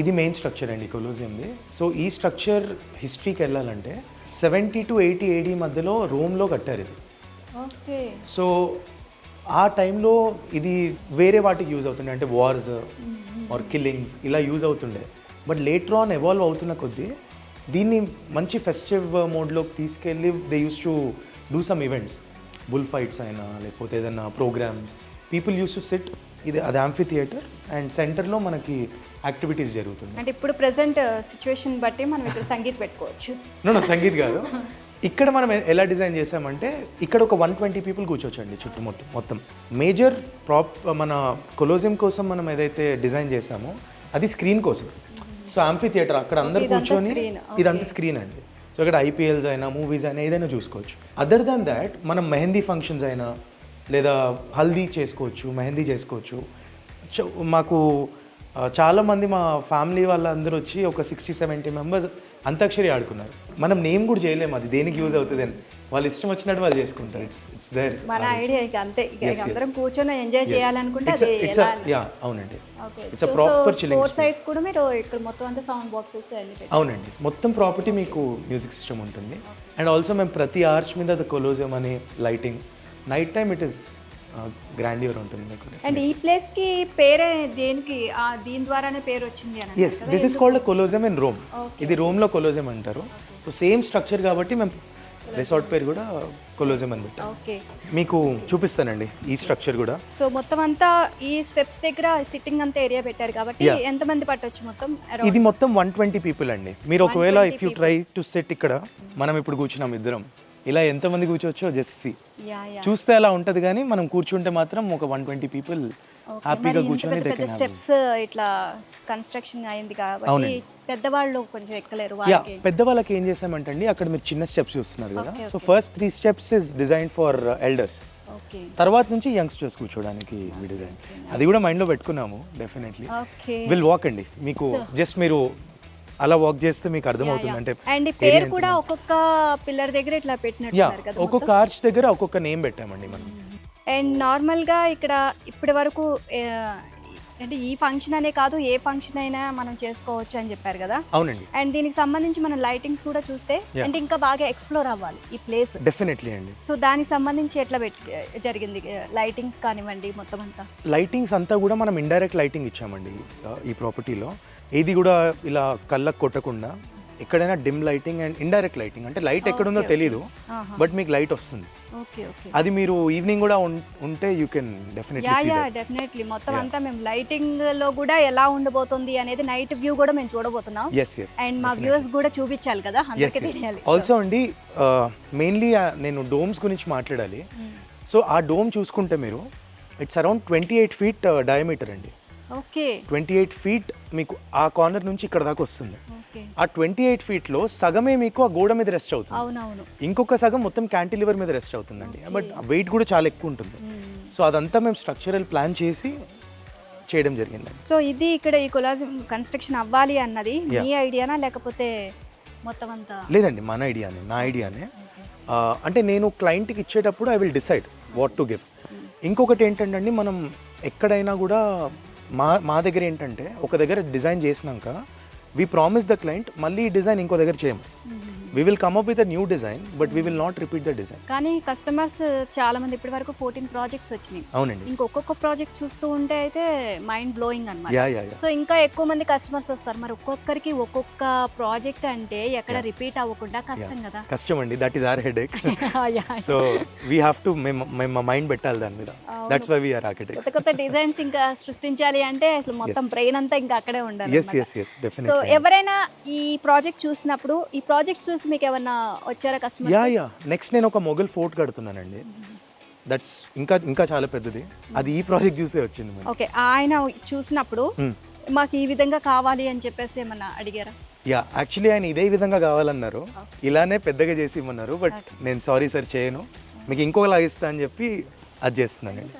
ఇది main structure అండి కొలోజియంది so ఈ స్ట్రక్చర్ హిస్టరీకి వెళ్ళాలంటే సెవెంటీ టు ఎయిటీ ఏడీ మధ్యలో రోమ్లో కట్టారు ఇది. ఓకే. సో ఆ టైంలో ఇది వేరే వాటికి యూజ్ అవుతుండే. అంటే వార్స్ ఆర్ కిల్లింగ్స్ ఇలా యూజ్ అవుతుండే. బట్ లేటర్ ఆన్ ఎవాల్వ్ అవుతున్న కొద్దీ దీన్ని మంచి ఫెస్టివ్ మోడ్లోకి తీసుకెళ్ళి they use to do some events bull fights అయినా లేకపోతే ఏదైనా programmes people use to sit ఇది అది యాంఫీ థియేటర్ అండ్ సెంటర్లో మనకి యాక్టివిటీస్ జరుగుతుంది అంటే ఇప్పుడు ప్రెసెంట్ సిచ్యువేషన్ బట్టి మనం ఇక్కడ సంగీత్ పెట్టుకోవచ్చు. నో నో సంగీత్ కాదు. ఇక్కడ మనం ఎలా డిజైన్ చేసామంటే ఇక్కడ ఒక వన్ ట్వంటీ పీపుల్ కూర్చోవచ్చండి చుట్టుముట్టు మొత్తం. మేజర్ ప్రాప్ మన కొలోజియం కోసం మనం ఏదైతే డిజైన్ చేసామో అది స్క్రీన్ కోసం. సో ఆంఫీ థియేటర్ అక్కడ అందరు కూర్చొని ఇదంతా స్క్రీన్ అండి. సో ఇక్కడ ఐపీఎల్స్ అయినా మూవీస్ అయినా ఏదైనా చూసుకోవచ్చు. అదర్ దాన్ దాట్ మనం మెహందీ ఫంక్షన్స్ అయినా లేదా హల్దీ చేసుకోవచ్చు మెహందీ చేసుకోవచ్చు. మాకు ఆ, చాలా మంది మా ఫ్యామిలీ వాళ్ళందరూ వచ్చి ఒక సిక్స్టీ సెవెంటీ మెంబర్స్ అంతాక్షరి ఆడుకున్నారు. మనం నేమ్ కూడా చేయలేము అది దేనికి యూజ్ అవుతుంది అని. వాళ్ళు ఇష్టం వచ్చినట్టు వాళ్ళు చేసుకుంటారు. ఇట్స్ ఇట్స్ దేర్ మన ఐడియా ఇక అంతే. ఇక. అందరం కూర్చొని ఎంజాయ్ చేయాలనుకుంటే ఇట్స్ అది ఇట్స్ ఎలా యా అవునండి. Okay It's a proper chilling four. Sides కూడా మీరు ఇక్కడ మొత్తం అంతా సౌండ్ బాక్సెస్ అన్ని పెట్టారు. అవునండి. మొత్తం ప్రాపర్టీ మీకు మ్యూజిక్ సిస్టమ్ ఉంటుంది. అండ్ ఆల్సో మేము ప్రతి ఆర్చ్ మీద ద కొలోజియం అని lighting night time it is grandeur ఉంటుంది మీకు అండ్ ఈ ప్లేస్కి పేరే దేనికి? ఆ దీని ద్వారానే పేరు వచ్చింది అని yes this is called Colosseum in Rome. ఇది రోమ్లో కొలోజియం అంటారు. సో సేమ్ స్ట్రక్చర్ కాబట్టి మేము రిసార్ట్ పేరు కూడా కొలోజియం అని పెట్టాం. ఓకే మీకు చూపిస్తానండి ఈ స్ట్రక్చర్ కూడా. సో మొత్తం అంతా ఈ స్టెప్స్ దగ్గర సిట్టింగ్ అంతా ఏరియా పెట్టారు కాబట్టి. ఎంత మంది పట్టొచ్చు మొత్తం? ఇది మొత్తం వన్ ట్వంటీ పీపుల్ అండి. మీరు ఒకవేళ 120 if you try to set ఇక్కడ మనం ఇప్పుడు కూర్చున్నాం ఇద్దరం. ఇలా ఎంతమంది కూర్చోవచ్చో జస్ట్ సి చూస్తే అలా ఉంటది కానీ మనం కూర్చుంటే మాత్రం ఒక వన్ ట్వంటీ పీపుల్ హ్యాపీగా కూర్చొని స్టెప్స్ ఇట్లా కన్స్ట్రక్షన్ అయింది కాబట్టి. పెద్దవాళ్ళు కొంచెం ఎక్కలేరు పెద్దవాళ్ళకి ఏం చేసామంటే అండి అక్కడ మీరు చిన్న స్టెప్స్ చూస్తున్నారు కదా. So. First three steps is design for elders తర్వాత నుంచి యంగ్స్టర్స్ కూర్చోడానికి డిజైన్ అది కూడా మైండ్లో పెట్టుకున్నాము డెఫినెట్లీ విల్ వాక్ అండి. మీకు జస్ట్ మీరు అలా వాక్ చేస్తే మీకు అర్థమవుతుంది. అంటే అండ్ ఈ పేరు కూడా ఒక్కొక్క పిల్లర్ దగ్గర ఇట్లా కదా ఒక్కొక్క ఆర్చ్ దగ్గర ఒక్కొక్క నేమ్ పెట్టామండి మనం. అండ్ నార్మల్గా ఇక్కడ ఇప్పటి వరకు ఆ, అంటే ఈ ఫంక్షన్ అనే కాదు ఏ ఫంక్షన్ అయినా మనం చేసుకోవచ్చు అని చెప్పారు కదా? అవునండి. అండ్ దీనికి సంబంధించి మనం లైటింగ్స్ కూడా చూస్తే. అంటే ఇంకా బాగా ఎక్స్ప్లోర్ అవ్వాలి ఈ ప్లేస్ డెఫినెట్లీ అండి. సో దానికి సంబంధించి ఎట్లా జరిగింది? లైటింగ్స్ కానివ్వండి మొత్తం అంతా. లైటింగ్స్ అంతా కూడా మనం ఇండైరెక్ట్ లైటింగ్ ఇచ్చామండి ఈ ప్రాపర్టీలో ఏది కూడా ఇలా కళ్ళకు కొట్టకుండా ఎక్కడైనా dim lighting and indirect lighting అంటే లైట్ ఎక్కడుందో తెలియదు బట్ మీకు లైట్ వస్తుంది. అది మీరు ఈవినింగ్ కూడా ఉంటే యూ కెన్ డెఫినెట్లీ మొత్తం. అంతా మేము లైటింగ్లో కూడా ఎలా ఉండబోతుంది అనేది నైట్ వ్యూ కూడా మేము చూడబోతున్నాం. అండ్ మా వ్యూవర్స్ కూడా చూపించాలి కదా ఆల్సో అండి మెయిన్లీ నేను డోమ్స్ గురించి మాట్లాడాలి. సో ఆ డోమ్ చూసుకుంటే మీరు it's around twenty eight feet diameter అండి. ఓకే ట్వంటీ ఎయిట్ ఫీట్ మీకు ఆ కార్నర్ నుంచి ఇక్కడ దాకా వస్తుంది. ఓకే ఆ ట్వంటీ ఎయిట్ ఫీట్లో సగమే మీకు ఆ గోడ మీద రెస్ట్ అవుతుంది. ఇంకొక సగం మొత్తం క్యాంటిలివర్ మీద రెస్ట్ అవుతుందండి. బట్ వెయిట్ కూడా చాలా ఎక్కువ ఉంటుంది. సో అదంతా మేము స్ట్రక్చరల్ ప్లాన్ చేసి చేయడం జరిగిందండి. సో ఇది ఇక్కడ ఈ కొలాజ్ కన్స్ట్రక్షన్ అవ్వాలి అన్నది మీ ఐడియానా లేకపోతే మొత్తం అంతా లేదండి మన ఐడియానే నా ఐడియానే అంటే నేను క్లయింట్కి ఇచ్చేటప్పుడు I will decide what to give ఇంకొకటి ఏంటంటే మనం ఎక్కడైనా కూడా మా మా దగ్గర ఏంటంటే ఒక దగ్గర డిజైన్ చేసినాక వీ ప్రామిస్ ద క్లయింట్ మళ్ళీ ఈ డిజైన్ ఇంకో దగ్గర చేయము we will come up with new design but we will not repeat the design కానీ కస్టమర్స్ చాలా మంది ఇప్పటి వరకు ఫోర్టీన్ ప్రాజెక్ట్స్ వచ్చినాయి. అవునండి. ఇంకొక ప్రాజెక్ట్ చూస్తూ ఉంటే అయితే మైండ్ బ్లోయింగ్ యా సో ఇంకా ఎక్కువ మంది కస్టమర్స్ వస్తారు. మరి ఒక్కొక్కరికి ఒక్కొక్క ప్రాజెక్ట్ అంటే ఎక్కడ రిపీట్ అవ్వకుండా కష్టం కదా. కష్టం అండి. That is our headache. So we have to మేము మైండ్ పెట్టాలి దాని మీద. దట్స్ వై వీఆర్ ఆర్కిటెక్ట్ కొత్త కొత్త డిజైన్స్ ఇంకా సృష్టించాలి అంటే అసలు మొత్తం బ్రెయిన్ అంతా ఇంకా అక్కడే ఉండాలి సో ఎవరైనా ఈ ప్రాజెక్ట్ చూసినప్పుడు ఈ ప్రాజెక్ట్ చూసి మీకు ఏమన్నా వచ్చారా యా కస్టమర్ యా నెక్స్ట్ నేను ఒక మొఘల్ ఫోర్ట్ కడుతున్నానండి. దట్స్ ఇంకా ఇంకా చాలా పెద్దది. అది ఈ ప్రాజెక్ట్ చూసే వచ్చింది ఓకే ఆయన చూసినప్పుడు Hmm. మాకు ఈ విధంగా కావాలి అని చెప్పేసి ఏమన్నా అడిగారా? యా యాక్చువల్లీ ఆయన ఇదే విధంగా కావాలన్నారు. ఇలానే పెద్దగా చేసి ఇమ్మన్నారు బట్ నేను సారీ సార్ చేయను. మీకు ఇంకోలా ఇస్తా అని చెప్పి అది చేస్తున్నానండి.